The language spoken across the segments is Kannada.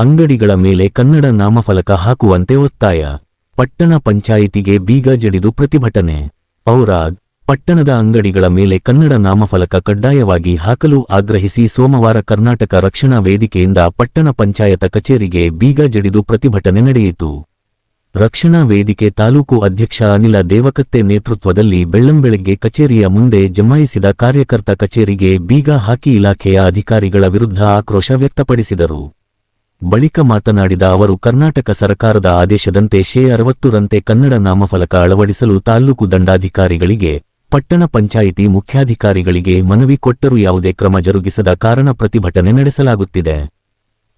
ಅಂಗಡಿಗಳ ಮೇಲೆ ಕನ್ನಡ ನಾಮಫಲಕ ಹಾಕುವಂತೆ ಒತ್ತಾಯ. ಪಟ್ಟಣ ಪಂಚಾಯಿತಿಗೆ ಬೀಗ ಜಡಿದು ಪ್ರತಿಭಟನೆ. ಪೌರಾಗ್ ಪಟ್ಟಣದ ಅಂಗಡಿಗಳ ಮೇಲೆ ಕನ್ನಡ ನಾಮಫಲಕ ಕಡ್ಡಾಯವಾಗಿ ಹಾಕಲು ಆಗ್ರಹಿಸಿ ಸೋಮವಾರ ಕರ್ನಾಟಕ ರಕ್ಷಣಾ ವೇದಿಕೆಯಿಂದ ಪಟ್ಟಣ ಪಂಚಾಯತ ಕಚೇರಿಗೆ ಬೀಗ ಜಡಿದು ಪ್ರತಿಭಟನೆ ನಡೆಯಿತು. ರಕ್ಷಣಾ ವೇದಿಕೆ ತಾಲೂಕು ಅಧ್ಯಕ್ಷ ಅನಿಲ ದೇವಕತ್ತೆ ನೇತೃತ್ವದಲ್ಲಿ ಬೆಳ್ಳಂಬೆಳಗ್ಗೆ ಕಚೇರಿಯ ಮುಂದೆ ಜಮಾಯಿಸಿದ ಕಾರ್ಯಕರ್ತ ಕಚೇರಿಗೆ ಬೀಗ ಹಾಕಿ ಇಲಾಖೆಯ ಅಧಿಕಾರಿಗಳ ವಿರುದ್ಧ ಆಕ್ರೋಶ ವ್ಯಕ್ತಪಡಿಸಿದರು. ಬಳಿಕ ಮಾತನಾಡಿದ ಅವರು, ಕರ್ನಾಟಕ ಸರ್ಕಾರದ ಆದೇಶದಂತೆ ಶೇ ಅರವತ್ತರಂತೆ ಕನ್ನಡ ನಾಮಫಲಕ ಅಳವಡಿಸಲು ತಾಲ್ಲೂಕು ದಂಡಾಧಿಕಾರಿಗಳಿಗೆ, ಪಟ್ಟಣ ಪಂಚಾಯಿತಿ ಮುಖ್ಯಾಧಿಕಾರಿಗಳಿಗೆ ಮನವಿ ಕೊಟ್ಟರೂ ಯಾವುದೇ ಕ್ರಮ ಜರುಗಿಸದ ಕಾರಣ ಪ್ರತಿಭಟನೆ ನಡೆಸಲಾಗುತ್ತಿದೆ.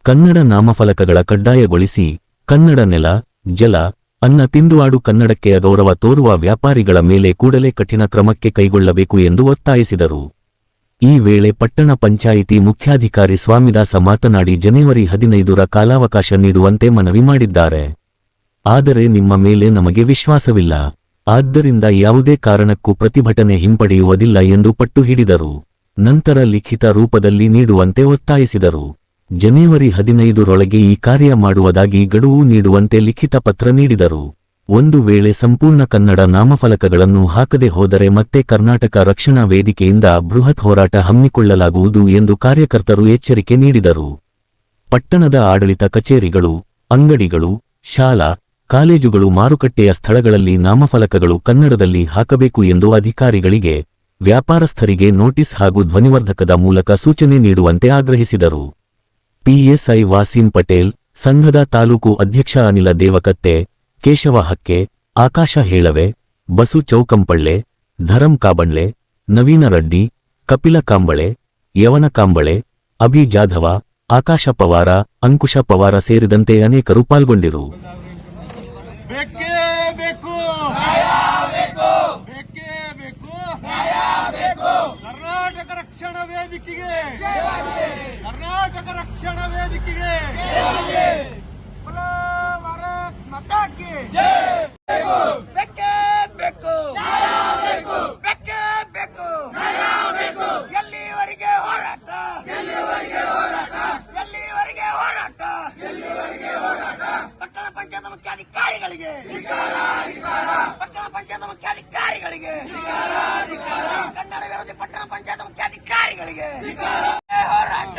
ಕನ್ನಡ ನಾಮಫಲಕಗಳ ಕಡ್ಡಾಯಗೊಳಿಸಿ, ಕನ್ನಡ ನೆಲ, ಜಲ, ಅನ್ನ ತಿಂದುವಾಡು ಕನ್ನಡಕ್ಕೆ ಅಗೌರವ ತೋರುವ ವ್ಯಾಪಾರಿಗಳ ಮೇಲೆ ಕೂಡಲೇ ಕಠಿಣ ಕ್ರಮಕ್ಕೆ ಕೈಗೊಳ್ಳಬೇಕು ಎಂದು ಒತ್ತಾಯಿಸಿದರು. ಈ ವೇಳೆ ಪಟ್ಟಣ ಪಂಚಾಯಿತಿ ಮುಖ್ಯಾಧಿಕಾರಿ ಸ್ವಾಮಿದಾಸ ಮಾತನಾಡಿ ಜನವರಿ ಹದಿನೈದರ ಕಾಲಾವಕಾಶ ನೀಡುವಂತೆ ಮನವಿ ಮಾಡಿದ್ದಾರೆ. ಆದರೆ ನಿಮ್ಮ ಮೇಲೆ ನಮಗೆ ವಿಶ್ವಾಸವಿಲ್ಲ. ಆದ್ದರಿಂದ ಯಾವುದೇ ಕಾರಣಕ್ಕೂ ಪ್ರತಿಭಟನೆ ಹಿಂಪಡೆಯುವುದಿಲ್ಲ ಎಂದು ಪಟ್ಟು ಹಿಡಿದರು. ನಂತರ ಲಿಖಿತ ರೂಪದಲ್ಲಿ ನೀಡುವಂತೆ ಒತ್ತಾಯಿಸಿದರು. ಜನವರಿ ಹದಿನೈದರೊಳಗೆ ಈ ಕಾರ್ಯ ಮಾಡುವುದಾಗಿ ಗಡುವು ನೀಡುವಂತೆ ಲಿಖಿತ ಪತ್ರ ನೀಡಿದರು. ಒಂದು ವೇಳೆ ಸಂಪೂರ್ಣ ಕನ್ನಡ ನಾಮಫಲಕಗಳನ್ನು ಹಾಕದೆ ಹೋದರೆ ಮತ್ತೆ ಕರ್ನಾಟಕ ರಕ್ಷಣಾ ವೇದಿಕೆಯಿಂದ ಬೃಹತ್ ಹೋರಾಟ ಹಮ್ಮಿಕೊಳ್ಳಲಾಗುವುದು ಎಂದು ಕಾರ್ಯಕರ್ತರು ಎಚ್ಚರಿಕೆ ನೀಡಿದರು. ಪಟ್ಟಣದ ಆಡಳಿತ ಕಚೇರಿಗಳು, ಅಂಗಡಿಗಳು, ಶಾಲಾ, ಕಾಲೇಜುಗಳು, ಮಾರುಕಟ್ಟೆಯ ಸ್ಥಳಗಳಲ್ಲಿ ನಾಮಫಲಕಗಳು ಕನ್ನಡದಲ್ಲಿ ಹಾಕಬೇಕು ಎಂದು ಅಧಿಕಾರಿಗಳಿಗೆ ವ್ಯಾಪಾರಸ್ಥರಿಗೆ ನೋಟಿಸ್ ಹಾಗೂ ಧ್ವನಿವರ್ಧಕದ ಮೂಲಕ ಸೂಚನೆ ನೀಡುವಂತೆ ಆಗ್ರಹಿಸಿದರು. ಪಿಎಸ್ಐ ವಾಸೀಂ ಪಟೇಲ್, ಸಂಘದ ತಾಲೂಕು ಅಧ್ಯಕ್ಷ ಅನಿಲ ದೇವಕತ್ತೆ ಕೇಶವ ಹಕ್ಕೆ ಆಕಾಶ ಹೇಳವೆ, ಬಸು ಚೌಕಂಪಳ್ಳೆ, ಧರಂ ಕಾಬಣ್ಲೆ ನವೀನ ರಡ್ಡಿ, ಕಪಿಲ ಕಾಂಬಳೆ, ಯವನ ಕಾಂಬಳೆ, ಅಭಿ ಜಾಧವ, ಆಕಾಶ ಪವಾರ, ಅಂಕುಶ ಪವಾರ ಸೇರಿದಂತೆ ಅನೇಕರು ಪಾಲ್ಗೊಂಡಿರು. ಕರ್ನಾಟಕ ರಕ್ಷಣಾ ವೇದಿಕೆಗೆ. ಕರ್ನಾಟಕ ರಕ್ಷಣಾ ವೇದಿಕೆಗೆ. ಎಲ್ಲಿವರೆಗೆ ಹೋರಾಟ? ಎಲ್ಲಿವರೆಗೆ ಹೋರಾಟ? ಎಲ್ಲಿವರೆಗೆ ಹೋರಾಟ ಎಲ್ಲಿವರೆಗೆ ಹೋರಾಟ ಪಟ್ಟಣ ಪಂಚಾಯತ್ ಮುಖ್ಯಾಧಿಕಾರಿಗಳಿಗೆ ಪಟ್ಟಣ ಪಂಚಾಯತ್ ಮುಖ್ಯಾಧಿಕಾರಿಗಳಿಗೆ ಕನ್ನಡ ವಿರೋಧಿ ಪಟ್ಟಣ ಪಂಚಾಯತ್ ಮುಖ್ಯಾಧಿಕಾರಿಗಳಿಗೆ ಹೋರಾಟ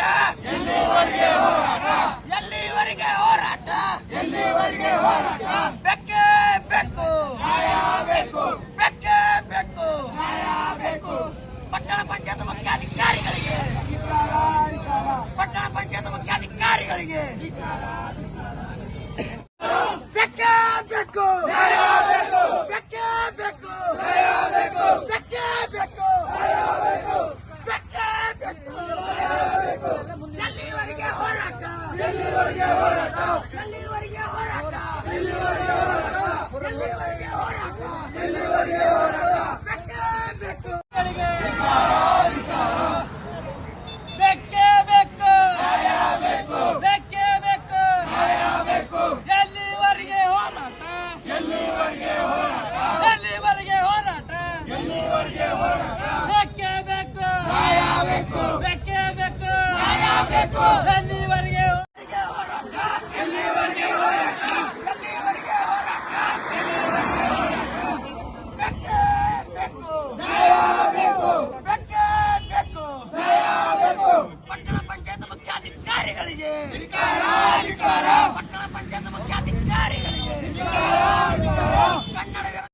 ಪಟ್ಟಣ ಪಂಚಾಯತ್ ಮುಖ್ಯಾಧಿಕಾರಿಗಳಿಗೆ ಪಟ್ಟಣ ಪಂಚಾಯತ್ ಮುಖ್ಯಾಧಿಕಾರಿಗಳಿಗೆ ಕನ್ನಡ ವಿರೋಧಿ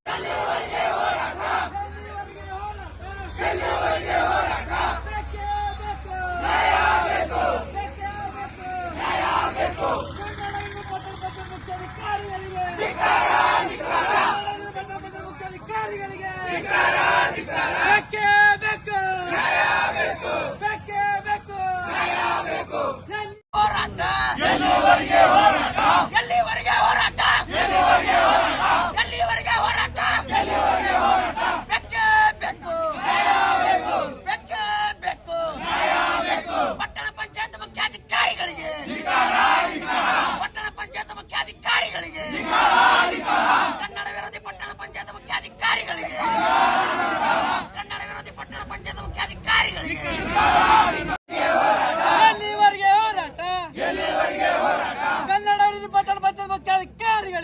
ಬೇಕೇ ಬೇಕು ಬೇಕೇ ಬೇಕು ಹೋರಾಟ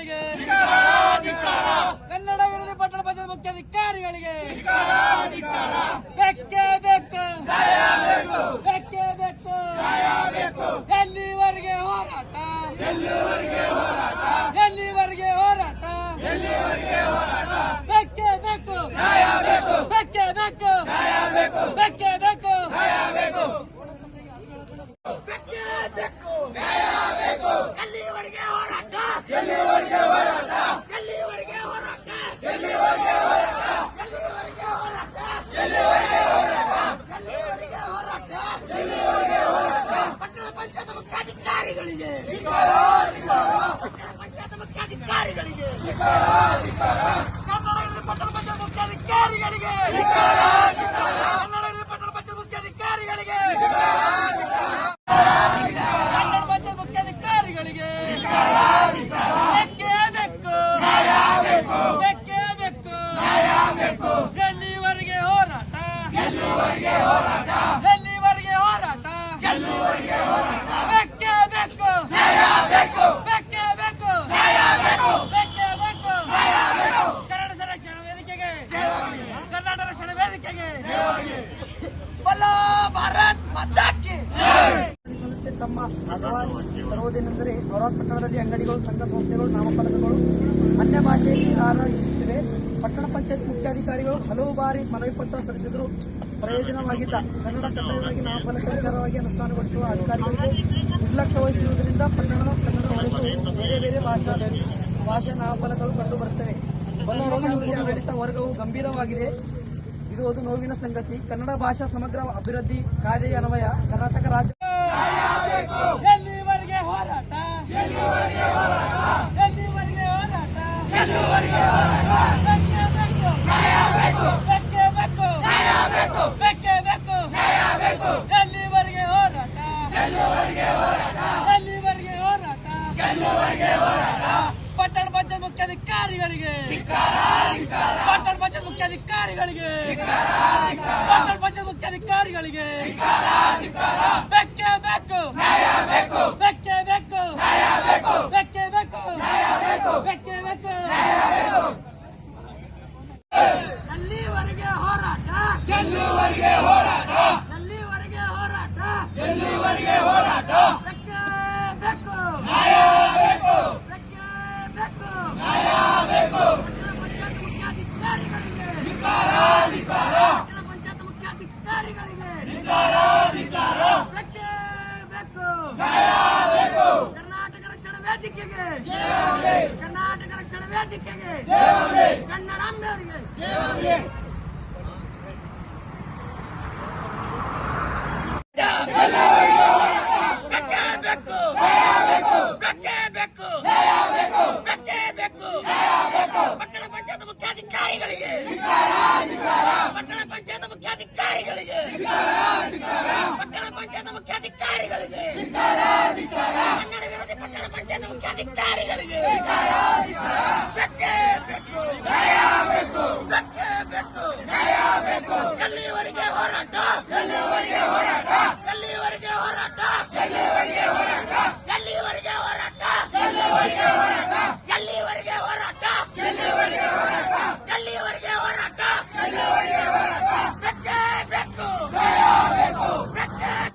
ಮುಖ್ಯಾಧಿಕಾರಿಗಳಿಗೆ ಕನ್ನಡ ವಿರೋಧಿ ಪಟ್ಟಣ ಪಂಚಾಯತ್ ಮುಖ್ಯಾಧಿಕಾರಿಗಳಿಗೆ ಬೆಕ್ಕೆ ಬೇಕು ಬೆಕ್ಕೆ ಬೇಕು ಎಲ್ಲಿವರೆಗೆ ಹೋರಾಟ? ಎಲ್ಲಿವರೆಗೆ ಹೋರಾಟ? ಬೆಕ್ಕೆ ಬೇಕು ಬೆಕ್ಕೆ ಬೇಕು ಬೆಕ್ಕೆ ಬೇಕು. ಅಧಿಕಾರಿಗಳಿಗೆ ಪಟ್ಟಣ ಪಂಚಾಯತ್ ಮುಖ್ಯ ಅಧಿಕಾರಿಗಳಿಗೆ ಪಟ್ಟಣ ಪಂಚಾಯತ್ ಮುಖ್ಯ ಅಧಿಕಾರಿಗಳಿಗೆ ಎಲ್ಲಿವರೆಗೆ ಹೋರಾಟ? ಬೇಕೇ. ಬೇಕು. ನ್ಯಾಯ ಬೇಕು. ಬೇಕೇ. ಬೇಕು. ಕನ್ನಡ ಸಂರಕ್ಷಣಾ ವೇದಿಕೆಗೆ. ಕರ್ನಾಟಕ ರಕ್ಷಣಾ ವೇದಿಕೆಗೆ. ಬಲ್ಲ ಭಾರತ್ ಮತ್ತಾಕಿ ತಮ್ಮ ತರುವುದೇನೆಂದರೆ ಔರಾದ್ ಪಟ್ಟಣದಲ್ಲಿ ಅಂಗಡಿಗಳು ಸಂಘ ಸಂಸ್ಥೆಗಳು ನಾಮಫಲಕಗಳು ಅನ್ಯ ಭಾಷೆಯಲ್ಲಿ ಆರಾಧಿಸುತ್ತಿವೆ ಪಟ್ಟಣ ಪಂಚಾಯತ್ ಮುಖ್ಯಾಧಿಕಾರಿಗಳು ಹಲವು ಬಾರಿ ಮನವಿ ಪತ್ರ ಸಲ್ಲಿಸಿದರೂ. ಪ್ರಯೋಜನವಾಗಿಲ್ಲ ಕನ್ನಡ ಕಡ್ಡಾಯವಾಗಿ ನಾಮಫಲಕ ವಿಚಾರವಾಗಿ ಅನುಷ್ಠಾನಗೊಳಿಸುವ ಅಧಿಕಾರಿಗಳಿಗೆ ನಿರ್ಲಕ್ಷ್ಯ ವಹಿಸುವುದರಿಂದ ಕನ್ನಡ ಕನ್ನಡ ಹೊರತು ಬೇರೆ ಬೇರೆ ಭಾಷಾ ಭಾಷೆ ನಾಮಫಲಕಗಳು ಕಂಡುಬರುತ್ತವೆ ಬರುತ್ತವೆ. ಆಡಳಿತ ವರ್ಗವು ಗಂಭೀರವಾಗಿದೆ. ಇರುವುದು ನೋವಿನ ಸಂಗತಿ. ಕನ್ನಡ ಭಾಷಾ ಸಮಗ್ರ ಅಭಿವೃದ್ಧಿ ಕಾಯ್ದೆಯ ಅನ್ವಯ ಕರ್ನಾಟಕ ರಾಜ್ಯ ಎಲ್ಲಿವರೆಗೆ ಹೋರಾಟ ಎಲ್ಲಿವರೆಗೆ ಹೋರಾಟ ಎಲ್ಲಿವರೆಗೆ ಹೋರಾಟ ಎಲ್ಲಿವರೆಗೆ ಹೋರಾಟ ಬೇಕೇ ಬೇಕು ಬೇಕೇ ಬೇಕು ಬೇಕೇ ಬೇಕು ಎಲ್ಲಿವರೆಗೆ ಹೋರಾಟ ಎಲ್ಲಿವರೆಗೆ ಹೋರಾಟ ಎಲ್ಲಿವರೆಗೆ ಹೋರಾಟ ಎಲ್ಲಿವರೆಗೆ ಹೋರಾಟ ಪಟ್ಟಣ ಪಂಚಾಯತ್ ಮುಖ್ಯಾಧಿಕಾರಿಗಳಿಗೆ. ಪಟ್ಟಣ ಪಂಚಾಯತ್ ಮುಖ್ಯಾಧಿಕಾರಿಗಳಿಗೆ. ಪಟ್ಟಣ ಪಂಚಾಯತ್ ಮುಖ್ಯಾಧಿಕಾರಿಗಳಿಗೆ. ಬೇಕೇ. ಬೇಕು. ಬೇಕೇ ಬೇಕು. ಬೇಕೇ ಬೇಕು. ಬೇಕೇ ಬೇಕು ಎಲ್ಲಿವರೆಗೆ ಹೋರಾಟ ಎಲ್ಲಿವರೆಗೆ ಹೋರಾಟ ಎಲ್ಲಿವರೆಗೆ ಹೋರಾಟ ಎಲ್ಲಿವರೆಗೆ ಹೋರಾಟ ಬೆಕ್ಕೆ ಬೇಕು ನ್ಯಾಯ ಬೇಕು ಬೆಕ್ಕೆ ಬೇಕು ನ್ಯಾಯ ಬೇಕು ಪಟ್ಟಣ ಪಂಚಾಯತ್ ಮುಖ್ಯಾಧಿಕಾರಿಗಳಿಗೆ ಧಿಕ್ಕಾರ ಪಟ್ಟಣ ಪಂಚಾಯತ್ ಮುಖ್ಯಾಧಿಕಾರಿಗಳಿಗೆ ಧಿಕ್ಕಾರ ಬೆಕ್ಕೆ ಬೇಕು ನ್ಯಾಯ ಬೇಕು ಕರ್ನಾಟಕ ರಕ್ಷಣಾ ವೇದಿಕೆಗೆ ಕರ್ನಾಟಕ ರಕ್ಷಣಾ ವೇದಿಕೆಗೆ ಕನ್ನಡಾಂಬೆಯವರಿಗೆ ಬೆಕ್ಕೆ ಬೇಕು ಬೆಕ್ಕೆ ಬೇಕು ಬೆಕ್ಕೆ ಬೇಕು ಪಟ್ಟಣ ಪಂಚಾಯತ್ ಮುಖ್ಯಾಧಿಕಾರಿಗಳಿಗೆ ಪಟ್ಟಣ ಪಂಚಾಯತ್ ಮುಖ್ಯಾಧಿಕಾರಿಗಳಿಗೆ ಪಟ್ಟಣ ಪಂಚಾಯತ್ ಮುಖ್ಯಾಧಿಕಾರಿಗಳಿಗೆ ಕನ್ನಡ ವಿರೋಧಿ ಪಟ್ಟಣ ಪಂಚಾಯತ್ ಮುಖ್ಯಾಧಿಕಾರಿಗಳಿಗೆ